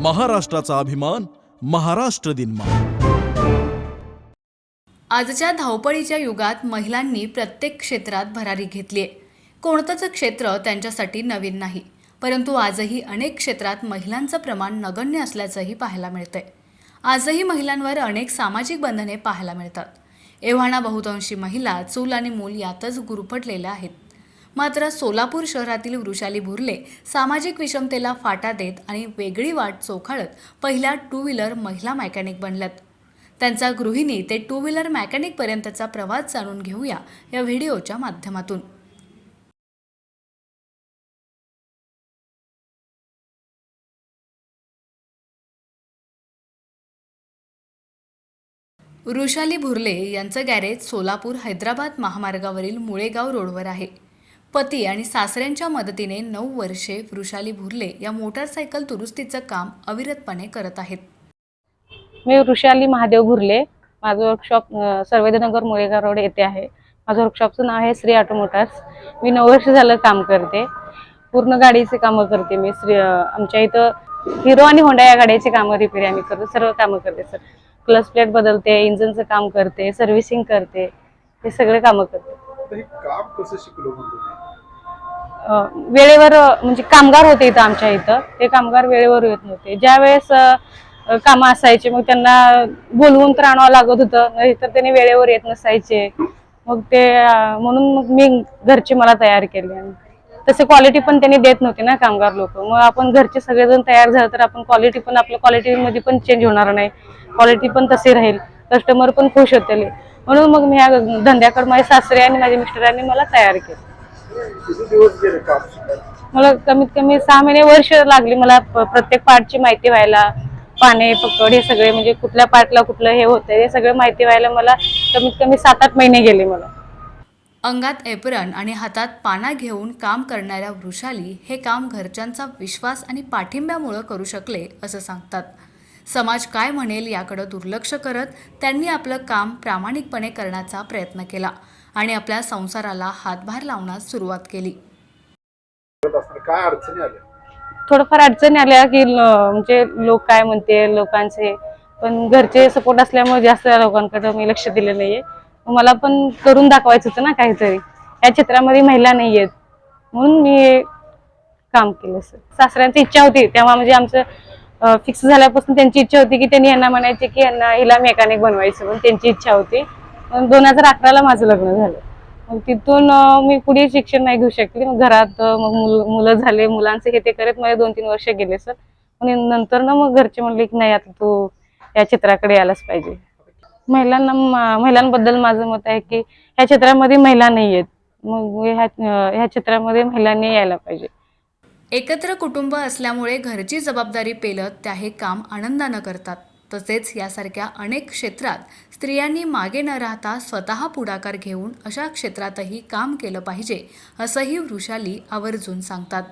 महाराष्ट्राचा अभिमान महाराष्ट्र दिन आजच्या धावपळीच्या युगात महिलांनी प्रत्येक क्षेत्रात भरारी घेतली आहे कोणतंच क्षेत्र त्यांच्यासाठी नवीन नाही परंतु आजही अनेक क्षेत्रात महिलांचं प्रमाण नगण्य असल्याचंही पाहायला मिळतंय. आजही महिलांवर अनेक सामाजिक बंधने पाहायला मिळतात. एव्हाना बहुतांशी महिला चूल आणि मूल यातच गुरफटलेल्या आहेत. मात्र सोलापूर शहरातील वृषाली भुरले सामाजिक विषमतेला फाटा देत आणि वेगळी वाट चोखाळत पहिल्या टू व्हीलर महिला मेकॅनिक बनल्यात. त्यांचा गृहिणी ते टू व्हीलर मेकॅनिकपर्यंतचा प्रवास जाणून घेऊया या व्हिडिओच्या माध्यमातून. वृषाली भुर्ले यांचं गॅरेज सोलापूर हैदराबाद महामार्गावरील मुळेगाव रोडवर आहे. पती आणि सासऱ्यांच्या मदतीने नऊ वर्षे वृषाली भुरले या मोटारसायकल दुरुस्तीचं काम अविरतपणे करत आहेत. मी वृषाली महादेव भुरले. माझं वर्कशॉप सर्वेदनगर मुळेगाव रोड येथे आहे. माझं वर्कशॉपचं नाव आहे श्री ऑटोमोटार्स मी नऊ वर्ष झालं काम करते. पूर्ण गाडीचे कामं करते मी. श्री आमच्या इथं हिरो आणि होंडा या गाड्याची कामं रिपेअर आम्ही करतो. सर्व कामं करते सर. क्लच प्लेट बदलते इंजिनचं काम करते सर्व्हिसिंग करते. हे सगळे कामं करते. हे काम कसं शिकलो वेळेवर म्हणजे कामगार होते इथं आमच्या इथं. ते कामगार वेळेवर येत नव्हते. ज्या वेळेस काम कामं असायचे मग त्यांना बोलवून तर आणावं लागत होतं. नाहीतर त्यांनी वेळेवर येत नसायचे. मग ते म्हणून मग मी घरचे मला तयार केले. आणि तसे क्वालिटी पण त्यांनी देत नव्हते ना कामगार लोक. मग आपण घरचे सगळेजण तयार झालं तर आपण क्वालिटी पण आपल्या क्वालिटीमध्ये पण चेंज होणार नाही. क्वालिटी पण तशी राहील. कस्टमर पण खुश होतील. म्हणून मग मी ह्या धंद्याकडे माझे सासरे आणि माझ्या मिस्टरांनी मला तयार केलं. मला कमीत कमी सहा महिने वर्ष लागली मला प्रत्येक पार्टची माहिती व्हायला. पाने पकड हे सगळे म्हणजे कुठल्या पार्टला कुठलं हे होतं हे सगळं माहिती व्हायला मला कमीत कमी सात आठ महिने गेले मला. अंगात एप्रन आणि हातात पाना घेऊन काम करणाऱ्या वृषाली हे काम घरच्यांचा विश्वास आणि पाठिंब्यामुळं करू शकले असं सांगतात. समाज काय म्हणेल याकडं दुर्लक्ष करत त्यांनी आपलं काम प्रामाणिकपणे करण्याचा प्रयत्न केला आणि आपल्या संसाराला हातभार लावण्यास सुरुवात केली. काय अडचणी आल्या? थोडंफार अडचणी आल्या की म्हणजे लोक काय म्हणते लोकांचे पण घरचे सपोर्ट असल्यामुळे जास्त लोकांकडे मी लक्ष दिलं नाहीये. मला पण करून दाखवायचं होतं ना काहीतरी. या क्षेत्रामध्ये महिला नाही आहेत. म्हणून मी काम केलं सर सासऱ्यांची इच्छा होती. तेव्हा म्हणजे आमचं फिक्स झाल्यापासून त्यांची इच्छा होती की त्यांनी यांना म्हणायचे की यांना हिला मेकॅनिक बनवायचं म्हणून त्यांची इच्छा होती. दोन हजार अकराला माझं लग्न झालं. मग तिथून मी पुढे शिक्षण नाही घेऊ शकले. मग घरात मग मुल- मुलं झाले मुलांचे हे ते करत मला दोन तीन वर्ष गेले सर आणि नंतर ना मग घरचे म्हणले की नाही आता तू या क्षेत्राकडे यायलाच पाहिजे. महिलांना महिलांबद्दल माझं मत आहे की ह्या क्षेत्रामध्ये महिला नाही आहेत. मग ह्या ह्या क्षेत्रामध्ये महिलांनी यायला पाहिजे. एकत्र कुटुंब असल्यामुळे घरची जबाबदारी पेलत त्या हे काम आनंदानं करतात. तसेच यासारख्या अनेक क्षेत्रात स्त्रियांनी मागे न राहता स्वतः पुढाकार घेऊन अशा क्षेत्रातही काम केलं पाहिजे असंही वृषाली आवर्जून सांगतात.